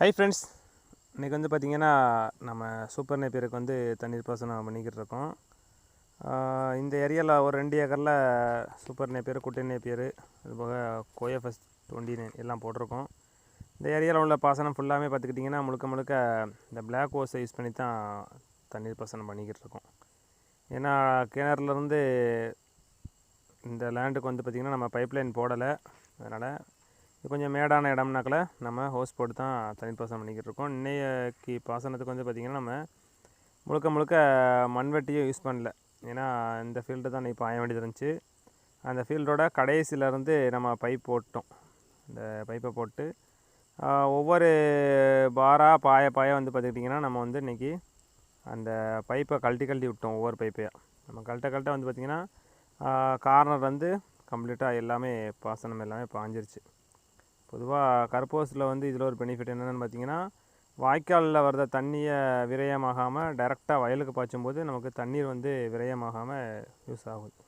Hi friends இன்றைக்கி வந்து பார்த்திங்கன்னா நம்ம சூப்பர் நேப்பியருக்கு வந்து தண்ணீர் பாசனம் பண்ணிக்கிட்டு இருக்கோம். இந்த ஏரியாவில் ஒரு ரெண்டு ஏக்கரில் சூப்பர் நேப்பியர் குட்டை நேப்பியர் அதுபோக கோயஃபஸ் டுவெண்ட்டி நைன் எல்லாம் போட்டிருக்கோம். இந்த ஏரியாவில் உள்ள பாசனம் ஃபுல்லாமே பார்த்துக்கிட்டிங்கன்னா முழுக்க முழுக்க இந்த பிளாக் ஓஸை யூஸ் பண்ணி தான் தண்ணீர் பாசனம் பண்ணிக்கிட்டு இருக்கோம். ஏன்னா கிணறுலேருந்து இந்த லேண்டுக்கு வந்து பார்த்திங்கன்னா நம்ம பைப்லைன் போடலை. அதனால் இது கொஞ்சம் மேடான இடம்னாக்கில் நம்ம ஹோஸ் போட்டு தான் தண்ணீர் பாசனம் பண்ணிக்கிட்டு இருக்கோம் இன்னைக்கு பாசனத்துக்கு வந்து பார்த்திங்கன்னா நம்ம முழுக்க முழுக்க மண்வெட்டியும் யூஸ் பண்ணல. ஏன்னா இந்த ஃபீல்டு தான் இப்போ ஆய வேண்டியது இருந்துச்சு. அந்த ஃபீல்டோட கடைசியிலேருந்து நம்ம பைப் போட்டோம். இந்த பைப்பை போட்டு ஒவ்வொரு பாரா பாய பாய வந்து பார்த்துக்கிட்டிங்கன்னா நம்ம வந்து இன்றைக்கி அந்த பைப்பை கழட்டி கழட்டி விட்டோம் ஒவ்வொரு பைப்பையாக நம்ம கழட்ட கழட்ட வந்து பார்த்திங்கன்னா கார்னர் வந்து கம்ப்ளீட்டாக எல்லாமே பாசனம் எல்லாமே பாஞ்சிருச்சு. பொதுவாக கர்போஸில் வந்து இதில் ஒரு பெனிஃபிட் என்னென்னு பார்த்தீங்கன்னா வாய்க்காலில் வர்ற தண்ணியை விரயமாகாமல் டைரெக்டாக வயலுக்கு பாய்ச்சும்போது நமக்கு தண்ணீர் வந்து விரயமாகாமல் யூஸ் ஆகுது